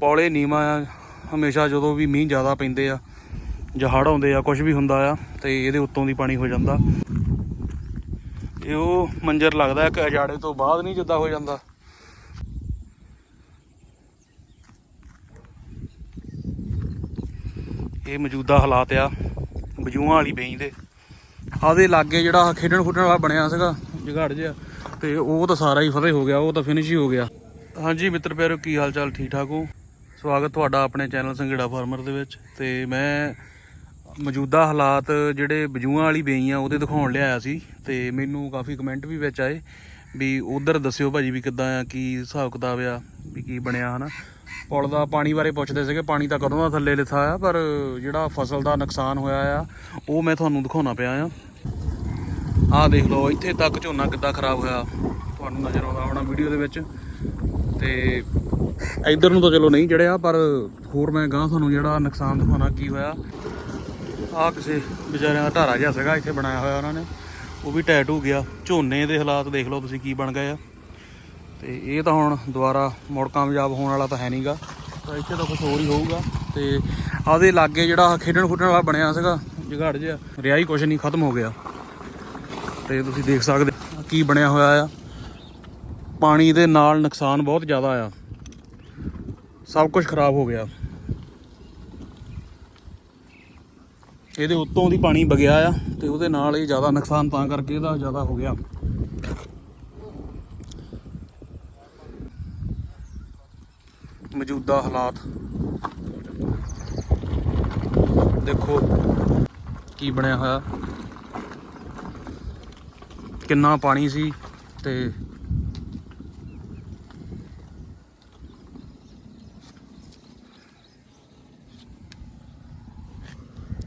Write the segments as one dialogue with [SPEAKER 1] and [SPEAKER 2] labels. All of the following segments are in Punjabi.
[SPEAKER 1] ਪੌਲੇ ਨੀਵਾਂ ਆ। ਹਮੇਸ਼ਾ ਜਦੋਂ ਵੀ ਮੀਂਹ ਜ਼ਿਆਦਾ ਪੈਂਦੇ ਆ ਜਾਂ ਹੜ੍ਹ ਆਉਂਦੇ ਆ ਕੁਝ ਵੀ ਹੁੰਦਾ ਆ, ਤੇ ਇਹਦੇ ਉੱਤੋਂ ਦੀ ਪਾਣੀ ਹੋ ਜਾਂਦਾ। ਇਹ ਉਹ ਮੰਜ਼ਰ ਲੱਗਦਾ ਕਿ ਅਜਾੜੇ ਤੋਂ ਬਾਅਦ ਨਹੀਂ ਜਿੱਦਾਂ ਹੋ ਜਾਂਦਾ। ਇਹ ਮੌਜੂਦਾ ਹਾਲਾਤ ਆ, ਬਜੂਆਂ ਵਾਲੀ ਬੇਈ ਦੇ। ਆਦੇ ਲਾਗੇ ਜਿਹੜਾ ਖੇਡਣ ਖੁੱਡਣ ਵਾਲਾ ਬਣਿਆ ਸੀਗਾ, ਜਗਾੜ ਜਿਹਾ, ਤੇ ਉਹ ਤਾਂ ਸਾਰਾ ਹੀ ਫਤਿਹ ਹੋ ਗਿਆ, ਉਹ ਤਾਂ ਫਿਨਿਸ਼ ਹੀ ਹੋ ਗਿਆ। ਹਾਂਜੀ ਮਿੱਤਰ ਪਿਆਰੋ, ਕੀ ਹਾਲ ਚਾਲ ਠੀਕ ਠਾਕ ਹੋ? ਸਵਾਗਤ ਤੁਹਾਡਾ ਆਪਣੇ ਚੈਨਲ ਸੰਘੇੜਾ ਫਾਰਮਰ ਦੇ ਵਿੱਚ। ਤੇ ਮੈਂ ਮੌਜੂਦਾ ਹਾਲਾਤ ਜਿਹੜੇ ਬਜੂਆਂ ਵਾਲੀ ਬੇਈ ਆ ਉਹਦੇ ਦਿਖਾਉਣ ਲਿਆਇਆ ਸੀ। ਤੇ ਮੈਨੂੰ ਕਾਫੀ ਕਮੈਂਟ ਵੀ ਵਿੱਚ ਆਏ ਵੀ ਉਧਰ ਦੱਸਿਓ ਭਾਜੀ ਵੀ ਕਿੱਦਾਂ ਆ, ਕੀ ਹਿਸਾਬ ਕਿਤਾਬ ਆ, ਵੀ ਕੀ ਬਣਿਆ, ਹਨਾ? ਪੁਲ ਦਾ ਪਾਣੀ ਬਾਰੇ ਪੁੱਛਦੇ ਸੀਗੇ, ਪਾਣੀ ਤਾਂ ਕਦੋਂ ਦਾ ਥੱਲੇ ਲਿਥਾ ਆ, ਪਰ ਜਿਹੜਾ ਫਸਲ ਦਾ ਨੁਕਸਾਨ ਹੋਇਆ ਆ, ਉਹ ਮੈਂ ਤੁਹਾਨੂੰ ਦਿਖਾਉਣਾ ਪਿਆ ਆ। ਆਹ ਦੇਖ ਲਓ, ਇੱਥੇ ਤੱਕ ਝੋਨਾ ਕਿੱਦਾਂ ਖਰਾਬ ਹੋਇਆ, ਤੁਹਾਨੂੰ ਨਜ਼ਰ ਆਉਂਦਾ ਹੋਣਾ ਵੀਡੀਓ ਦੇ ਵਿੱਚ। ਤੇ ਇਧਰ ਨੂੰ ਤਾਂ ਚਲੋ ਨਹੀਂ ਚੜਿਆ, ਪਰ ਹੋਰ ਮੈਂ ਗਾਂ ਤੁਹਾਨੂੰ ਜਿਹੜਾ ਨੁਕਸਾਨ ਦਿਖਾਉਣਾ ਕੀ ਹੋਇਆ। ਆਹ ਕਿਸੇ ਵਿਚਾਰਿਆਂ ਦਾ ਧਾਰਾ ਜਿਹਾ ਸੀਗਾ, ਇੱਥੇ ਬਣਾਇਆ ਹੋਇਆ ਉਹਨਾਂ ਨੇ। ਉਹ ਵੀ ਟੈਟ ਹੋ ਗਿਆ। ਝੋਨੇ ਦੇ ਹਾਲਾਤ ਦੇਖ ਲਓ ਤੁਸੀਂ ਕੀ ਬਣ ਗਏ ਆ। ਤੇ ਇਹ ਤਾਂ ਹੁਣ ਦੁਬਾਰਾ ਮੁੜ ਕਾਮਯਾਬ ਹੋਣ ਵਾਲਾ ਤਾਂ ਹੈ ਨਹੀਂਗਾ ਤਾਂ ਇੱਥੇ ਤਾਂ ਕੁਝ ਹੋਰ ਹੀ ਹੋਊਗਾ। ਤੇ ਆਦੇ ਲਾਗੇ ਜਿਹੜਾ ਖੇਡਣ ਖੁੱਡਣ ਵਾਲਾ ਬਣਿਆ ਸੀਗਾ, ਜਗਾੜ ਜਿਹਾ, ਰਿਹਾ ਹੀ ਕੁਝ ਨਹੀਂ, ਖਤਮ ਹੋ ਗਿਆ। ਤੇ ਤੁਸੀਂ ਦੇਖ ਸਕਦੇ ਕੀ ਬਣਿਆ ਹੋਇਆ ਆ। ਪਾਣੀ ਦੇ ਨਾਲ ਨੁਕਸਾਨ ਬਹੁਤ ਜ਼ਿਆਦਾ ਆ। ਸਭ ਕੁਝ ਖਰਾਬ ਹੋ ਗਿਆ। ਇਹਦੇ ਉੱਤੋਂ ਦੀ ਪਾਣੀ ਵਗਿਆ ਆ ਤੇ ਉਹਦੇ ਨਾਲ ਇਹ ਜ਼ਿਆਦਾ ਨੁਕਸਾਨ ਤਾਂ ਕਰਕੇ ਇਹਦਾ ਜ਼ਿਆਦਾ ਹੋ ਗਿਆ। ਮੌਜੂਦਾ ਹਾਲਾਤ। ਦੇਖੋ ਕੀ ਬਣਿਆ ਹੋਇਆ। ਕਿੰਨਾ ਪਾਣੀ ਸੀ ਤੇ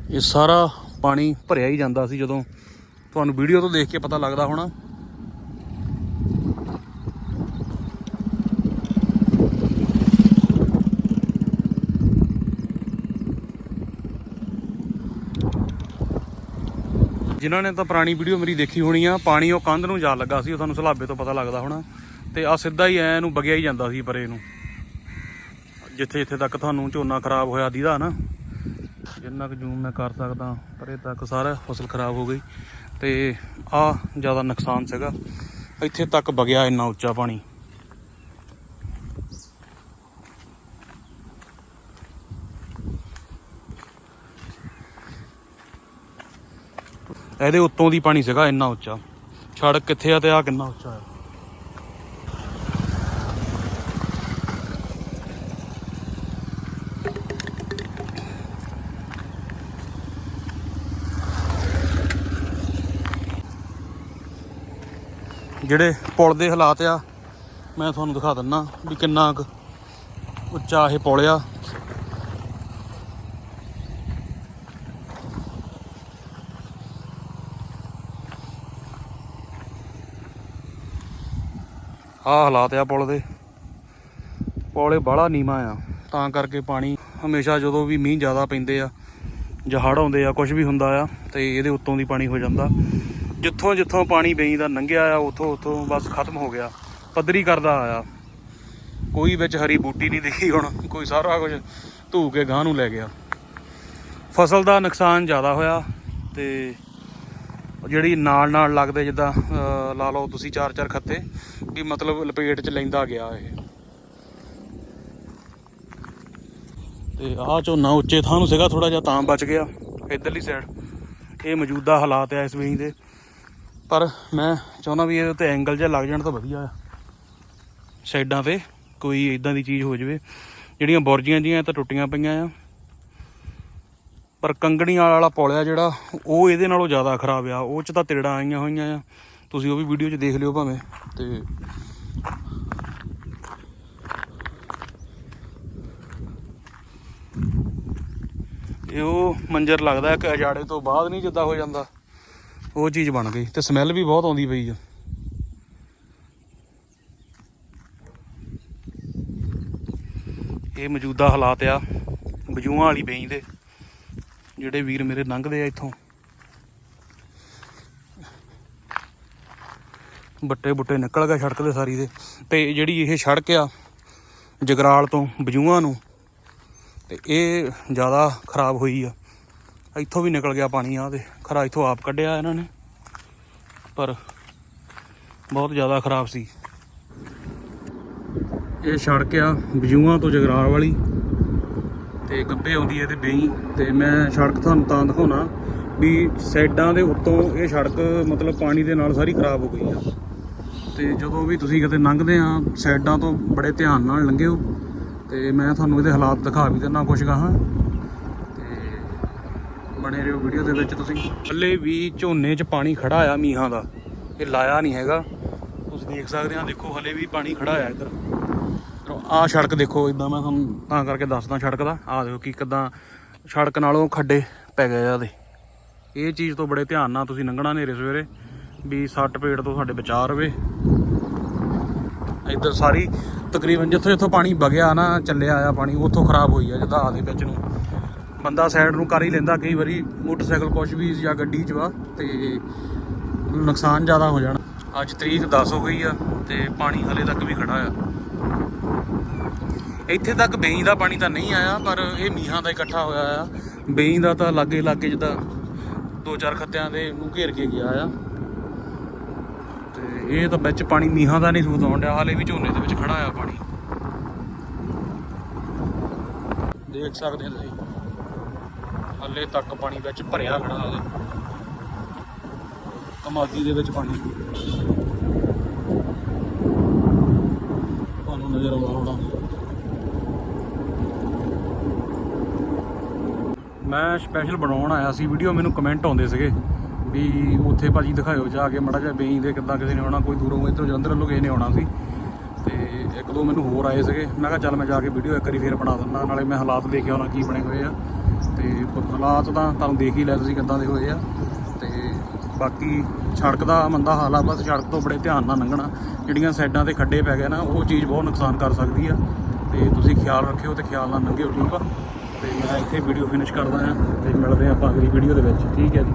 [SPEAKER 1] ਇਹ ਸਾਰਾ ਪਾਣੀ ਭਰਿਆ ਹੀ ਜਾਂਦਾ ਸੀ ਜਦੋਂ। ਤੁਹਾਨੂੰ ਵੀਡੀਓ ਤੋਂ ਦੇਖ ਕੇ ਪਤਾ ਲੱਗਦਾ ਹੋਣਾ। ਜਿਨ੍ਹਾਂ ਨੇ ਤਾਂ ਪੁਰਾਣੀ ਵੀਡੀਓ ਮੇਰੀ ਦੇਖੀ ਹੋਣੀ ਆ, ਪਾਣੀ ਉਹ ਕੰਧ ਨੂੰ ਜਾ ਲੱਗਾ ਸੀ, ਉਹ ਤੁਹਾਨੂੰ ਸਲਾਬੇ ਤੋਂ ਪਤਾ ਲੱਗਦਾ ਹੋਣਾ। ਤੇ ਆ ਸਿੱਧਾ ਹੀ ਐ ਨੂੰ ਵਗਿਆ ਹੀ ਜਾਂਦਾ ਸੀ ਪਰੇ ਨੂੰ। ਜਿੱਥੇ ਜਿੱਥੇ ਤੱਕ ਤੁਹਾਨੂੰ ਝੋਨਾ ਖਰਾਬ ਹੋਇਆ ਦੀਦਾ ਨਾ। ਜਿੰਨਾ ਕੁ ਜ਼ੂਮ ਮੈਂ ਕਰ ਸਕਦਾ, ਪਰ ਇਹ ਤੱਕ ਸਾਰਾ ਫਸਲ ਖਰਾਬ ਹੋ ਗਈ। ਤੇ ਆ ਜ਼ਿਆਦਾ ਨੁਕਸਾਨ ਸੀਗਾ। ਇੱਥੇ ਤੱਕ ਵਗਿਆ ਇੰਨਾ ਉੱਚਾ ਪਾਣੀ। ਇਹਦੇ ਉੱਤੋਂ ਦੀ ਪਾਣੀ ਸੀਗਾ ਇੰਨਾ ਉੱਚਾ। ਸੜਕ ਕਿੱਥੇ ਆ ਤੇ ਆ ਕਿੰਨਾ ਉੱਚਾ ਆ? ਜਿਹੜੇ ਪੁਲ ਦੇ ਹਾਲਾਤ ਆ, ਮੈਂ ਤੁਹਾਨੂੰ ਦਿਖਾ ਦਿੰਨਾ ਵੀ ਕਿੰਨਾ ਕੁ ਉੱਚਾ ਇਹ ਪੁਲ ਆ। ਆਹ ਹਾਲਾਤ ਆ ਪੁਲ ਦੇ। ਪੁਲ ਇਹ ਬਾਹਲਾ ਨੀਵਾ ਆ। ਤਾਂ ਕਰਕੇ ਪਾਣੀ ਹਮੇਸ਼ਾ ਜਦੋਂ ਵੀ ਮੀਂਹ ਜ਼ਿਆਦਾ ਪੈਂਦੇ ਆ ਜਾਂ ਹੜ੍ਹ ਆਉਂਦੇ ਆ ਕੁਝ ਵੀ ਹੁੰਦਾ ਆ, ਤੇ ਇਹਦੇ ਉੱਤੋਂ ਦੀ ਪਾਣੀ ਹੋ ਜਾਂਦਾ। ਜਿੱਥੋਂ ਜਿੱਥੋਂ ਪਾਣੀ ਬਈ ਦਾ ਲੰਘਿਆ ਆ, ਉਥੋਂ ਉਥੋਂ ਬਸ ਖਤਮ ਹੋ ਗਿਆ। ਪੱਧਰੀ ਕਰਦਾ ਆਇਆ। ਕੋਈ ਵਿੱਚ ਹਰੀ ਬੂਟੀ ਨਹੀਂ ਦਿਖੀ ਹੁਣ, ਕੋਈ ਸਾਰਾ ਕੁਝ ਧੂ ਕੇ ਗਾਂ ਨੂੰ ਲੈ ਗਿਆ। ਫਸਲ ਦਾ ਨੁਕਸਾਨ ਜ਼ਿਆਦਾ ਹੋਇਆ ਤੇ ਜਿਹੜੀ ਨਾਲ ਨਾਲ ਲੱਗਦੇ ਜਿੱਦਾਂ ਲਾ ਲਓ ਤੁਸੀਂ ਚਾਰ ਚਾਰ ਖੱਤੇ, ਵੀ ਮਤਲਬ ਲਪੇਟ ਚ ਲੈਂਦਾ ਗਿਆ ਇਹ। ਤੇ ਆਹ ਝੋਨਾ ਉੱਚੇ ਥਾਂ ਨੂੰ ਸੀਗਾ ਥੋੜਾ ਜਿਹਾ ਤਾਂ ਬਚ ਗਿਆ। ਇਧਰਲੀ ਸਾਈਡ ਇਹ ਮੌਜੂਦਾ ਹਾਲਾਤ ਆ ਇਸ ਵੇਈ ਦੇ। ਪਰ ਮੈਂ ਚਾਹੁੰਦਾ ਵੀ ਇਹਦੇ 'ਤੇ ਐਂਗਲ ਜਿਹਾ ਲੱਗ ਜਾਣ ਤਾਂ ਵਧੀਆ ਆ। ਸਾਈਡਾਂ ਤੇ ਕੋਈ ਇਦਾਂ ਦੀ ਚੀਜ਼ ਹੋ ਜਾਵੇ। ਜਿਹੜੀਆਂ ਬੁਰਜੀਆਂ ਜੀਆਂ ਤਾਂ ਟੁੱਟੀਆਂ ਪਈਆਂ ਆ। ਪਰ ਕੰਗਣੀਆਂ ਵਾਲਾ ਪੁਲ ਆ ਜਿਹੜਾ, ਉਹ ਇਹਦੇ ਨਾਲੋਂ ਜ਼ਿਆਦਾ ਖਰਾਬ ਆ। ਉਹ ਚ ਤਾਂ ਤਿੜਾਂ ਆਈਆਂ ਹੋਈਆਂ ਆ। ਤੁਸੀਂ ਉਹ ਵੀ ਵੀਡੀਓ 'ਚ ਦੇਖ ਲਿਓ ਭਾਵੇਂ ਤੇ ਇਹ ਉਹ ਮੰਜ਼ਰ ਲੱਗਦਾ ਕਿ ਅਜਾੜੇ ਤੋਂ ਬਾਅਦ ਨਹੀਂ ਜਿੱਦਾਂ ਹੋ ਜਾਂਦਾ। ਉਹ ਚੀਜ਼ ਬਣ ਗਈ ਤੇ ਸਮੈਲ ਵੀ ਬਹੁਤ ਆਉਂਦੀ ਪਈ ਆ। ਇਹ ਮੌਜੂਦਾ ਹਾਲਾਤ ਆ ਬਜੂਆਂ ਵਾਲੀ ਬੇਈ ਦੇ, ਜਿਹੜੇ ਵੀਰ ਮੇਰੇ ਲੰਘਦੇ ਆ ਇੱਥੋਂ। ਬੱਟੇ ਬੁੱਟੇ ਨਿਕਲ ਗਏ ਸੜਕ ਦੇ ਸਾਰੀ ਦੇ। ਤੇ ਜਿਹੜੀ ਇਹ ਸੜਕ ਆ, ਜਗਰਾਲ ਤੋਂ ਬਜੂਆਂ ਨੂੰ, ਤੇ ਇਹ ਜ਼ਿਆਦਾ ਖਰਾਬ ਹੋਈ ਆ। ਇੱਥੋਂ ਵੀ ਨਿਕਲ ਗਿਆ ਪਾਣੀ ਆ ਤੇ ਖਰਾ ਇੱਥੋਂ ਆਪ ਕੱਢਿਆ ਇਹਨਾਂ ਨੇ। ਪਰ ਬਹੁਤ ਜ਼ਿਆਦਾ ਖਰਾਬ ਸੀ। ਇਹ ਸੜਕ ਆ ਬਜੂਆਂ ਤੋਂ ਜਗਰਾਲ ਵਾਲੀ ਤੇ ਗੱਬੇ ਆਉਂਦੀ ਹੈ ਤੇ ਬੇਈ। ਤੇ ਮੈਂ ਸੜਕ ਤੁਹਾਨੂੰ ਤਾਂ ਦਿਖਾਉਣਾ ਵੀ ਸਾਈਡਾਂ ਦੇ ਉੱਤੋਂ ਇਹ ਸੜਕ ਮਤਲਬ ਪਾਣੀ ਦੇ ਨਾਲ ਸਾਰੀ ਖਰਾਬ ਹੋ ਗਈ ਆ। ਤੇ ਜਦੋਂ ਵੀ ਤੁਸੀਂ ਕਿਤੇ ਲੰਘਦੇ ਆ, ਸਾਈਡਾਂ ਤੋਂ ਬੜੇ ਧਿਆਨ ਨਾਲ ਲੰਘਿਓ। ਤੇ ਮੈਂ ਤੁਹਾਨੂੰ ਇਹਦੇ ਹਾਲਾਤ ਦਿਖਾ ਵੀ ਦਿੰਦਾ ਕੁਛ ਗਾਹਾਂ। ਬਣੇ ਰਹੋ ਵੀਡੀਓ ਦੇ ਵਿੱਚ ਤੁਸੀਂ। ਹੱਲੇ ਵੀ ਝੋਨੇ 'ਚ ਪਾਣੀ ਖੜਾ ਆ ਮੀਂਹਾਂ ਦਾ। ਇਹ ਲਾਇਆ ਨਹੀਂ ਹੈਗਾ। ਤੁਸੀਂ ਦੇਖ ਸਕਦੇ ਆ, ਦੇਖੋ ਹੱਲੇ ਵੀ ਪਾਣੀ ਖੜਾ ਆ ਇੱਧਰ। ਆਹ ਸੜਕ ਦੇਖੋ ਇਦਾਂ ਮੈਂ ਤੁਹਾਨੂੰ ਤਾਂ ਕਰਕੇ ਦੱਸਦਾ ਸੜਕ ਦਾ। ਆਹ ਦੇਖੋ ਕੀ ਕਿਦਾਂ ਸੜਕ ਨਾਲੋਂ ਖੱਡੇ ਪੈ ਗਏ ਆ ਇਹਦੇ। ਇਹ ਚੀਜ਼ ਤੋਂ ਬੜੇ ਧਿਆਨ ਨਾਲ ਤੁਸੀਂ ਲੰਘਣਾ ਨੇਰੇ ਸਵੇਰੇ, ਵੀ ਸੱਟ ਪੇਟ ਤੋਂ ਸਾਡੇ ਬਚਾਅ ਰਵੇ। ਇੱਧਰ ਸਾਰੀ ਤਕਰੀਬਨ ਜਿੱਥੋਂ ਜਿੱਥੋਂ ਪਾਣੀ ਵਗਿਆ ਨਾ, ਚੱਲਿਆ ਆ ਪਾਣੀ, ਉੱਥੋਂ ਖਰਾਬ ਹੋਈ ਆ, ਜਿੱਦਾਂ ਆ ਵਿੱਚ ਨੂੰ। ਬੰਦਾ ਸਾਈਡ ਨੂੰ ਕਰ ਹੀ ਲੈਂਦਾ, ਕਈ ਵਾਰੀ ਮੋਟਰਸਾਈਕਲ ਕੁਛ ਵੀ ਜਾਂ ਗੱਡੀ 'ਚ ਵਾ, ਤੇ ਨੁਕਸਾਨ ਜ਼ਿਆਦਾ ਹੋ ਜਾਣਾ। ਅੱਜ ਤਰੀਕ 10 ਹੋ ਗਈ ਆ, ਤੇ ਪਾਣੀ ਹਲੇ ਤੱਕ ਵੀ ਖੜਾ ਆ। ਇੱਥੇ ਤੱਕ ਬੇਈ ਦਾ ਪਾਣੀ ਤਾਂ ਨਹੀਂ ਆਇਆ, ਪਰ ਇਹ ਮੀਹਾਂ ਦਾ ਇਕੱਠਾ ਹੋਇਆ ਆ। ਬੇਈ ਦਾ ਤਾਂ ਲਾਗੇ ਲਾਗੇ ਜਿੱਦਾਂ ਦੋ ਚਾਰ ਖੱਤਿਆਂ ਦੇ ਨੂੰ ਘੇਰ ਕੇ ਗਿਆ ਆ। ਤੇ ਇਹ ਤਾਂ ਵਿੱਚ ਪਾਣੀ ਮੀਹਾਂ ਦਾ ਨਹੀਂ ਸੂਤ ਆਉਣ ਡਿਆ, ਹਾਲੇ ਵੀ ਝੋਨੇ ਦੇ ਵਿੱਚ ਖੜਾ ਆ ਪਾਣੀ। ਦੇਖ ਸਕਦੇ ਹੋ ਤੁਸੀਂ। ਹਾਲੇ ਤੱਕ ਪਾਣੀ ਵਿੱਚ ਭਰਿਆ ਖੜਾ ਹਾਲੇ ਕਮਾਦੀ ਦੇ ਵਿੱਚ ਪਾਣੀ। ਤੁਹਾਨੂੰ ਨਜ਼ਰ ਆਉਂਦਾ ਹੋਣਾ। ਮੈਂ ਸਪੈਸ਼ਲ ਬਣਾਉਣ ਆਇਆ ਸੀ ਵੀਡੀਓ ਮੈਨੂੰ ਕਮੈਂਟ ਆਉਂਦੇ ਸੀਗੇ ਵੀ ਉੱਥੇ ਭਾਜੀ ਦਿਖਾਇਓ ਜਾ ਕੇ, ਮੜਾ ਜਿਹਾ ਬੇਈ ਦੇ ਕਿੱਦਾਂ ਕਿਸੇ ਨੇ ਆਉਣਾ, ਕੋਈ ਦੂਰੋਂ ਇੱਥੋਂ ਜਲੰਧਰ ਵੱਲੋਂ ਕਿਸੇ ਨੇ ਆਉਣਾ ਸੀ। ਤੇ ਇੱਕ ਦੋ ਮੈਨੂੰ ਹੋਰ ਆਏ ਸੀਗੇ। ਮੈਂ ਕਿਹਾ ਚੱਲ ਮੈਂ ਜਾ ਕੇ ਵੀਡੀਓ ਇੱਕ ਵਾਰੀ ਫੇਰ ਬਣਾ ਦਿੰਦਾ, ਨਾਲੇ ਮੈਂ ਹਾਲਾਤ ਦੇਖਿਆ ਉਹਨਾਂ ਕੀ ਬਣੇ ਹੋਏ ਆ। ਤੇ ਹਾਲਾਤ ਤਾਂ ਤੁਹਾਨੂੰ ਦੇਖ ਹੀ ਲੈ ਤੁਸੀਂ ਕਿੱਦਾਂ ਦੇ ਹੋਏ ਆ। ਤੇ ਬਾਕੀ ਸੜਕ ਦਾ ਮੰਦਾ ਹਾਲ ਆ, ਬਸ ਸੜਕ ਤੋਂ ਬੜੇ ਧਿਆਨ ਨਾਲ ਲੰਘਣਾ। ਜਿਹੜੀਆਂ ਸਾਈਡਾਂ ਤੇ ਖੱਡੇ ਪੈ ਗਏ ਨਾ, ਉਹ ਚੀਜ਼ ਬਹੁਤ ਨੁਕਸਾਨ ਕਰ ਸਕਦੀ ਆ। ਤੇ ਤੁਸੀਂ ਖਿਆਲ ਰੱਖਿਓ ਤੇ ਖਿਆਲ ਨਾਲ ਲੰਘਿਓ, ਠੀਕ ਆ? ਤੇ ਮੈਂ ਇੱਥੇ ਵੀਡੀਓ ਫਿਨਿਸ਼ ਕਰਦਾ ਹਾਂ ਤੇ ਮਿਲਦੇ ਹਾਂ ਆਪਾਂ ਅਗਲੀ ਵੀਡੀਓ ਦੇ ਵਿੱਚ, ਠੀਕ ਹੈ ਜੀ?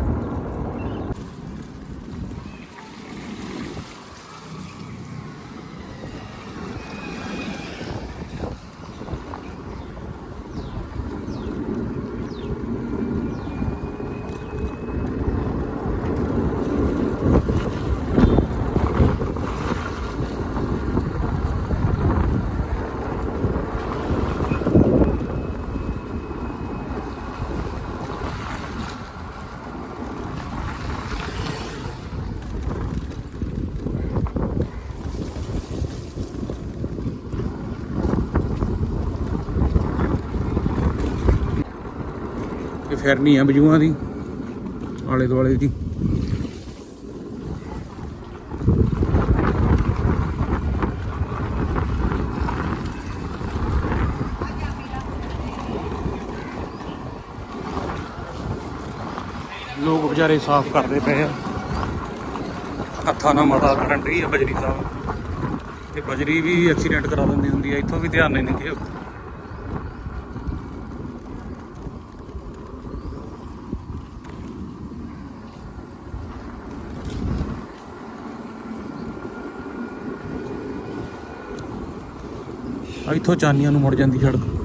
[SPEAKER 1] ਫਿਰਨੀ ਆ ਬਜੂਆਂ ਦੀ, ਆਲੇ ਦੁਆਲੇ ਦੀ। ਲੋਕ ਵਿਚਾਰੇ ਸਾਫ਼ ਕਰਦੇ ਪਏ ਆ। ਹੱਥਾਂ ਨਾਲ ਮਾੜਾ ਕਰਨ ਰਹੀ ਆ ਬਜਰੀ ਸਾਹਿਬ। ਤੇ ਬਜਰੀ ਵੀ ਐਕਸੀਡੈਂਟ ਕਰਾ ਦਿੰਦੀ ਹੁੰਦੀ ਆ, ਇੱਥੋਂ ਵੀ ਧਿਆਨ ਨਹੀਂ ਦਿੰਦੇ ਇੱਥੋਂ ਚਾਨੀਆਂ ਨੂੰ ਮੁੜ ਜਾਂਦੀ ਸੜਕ।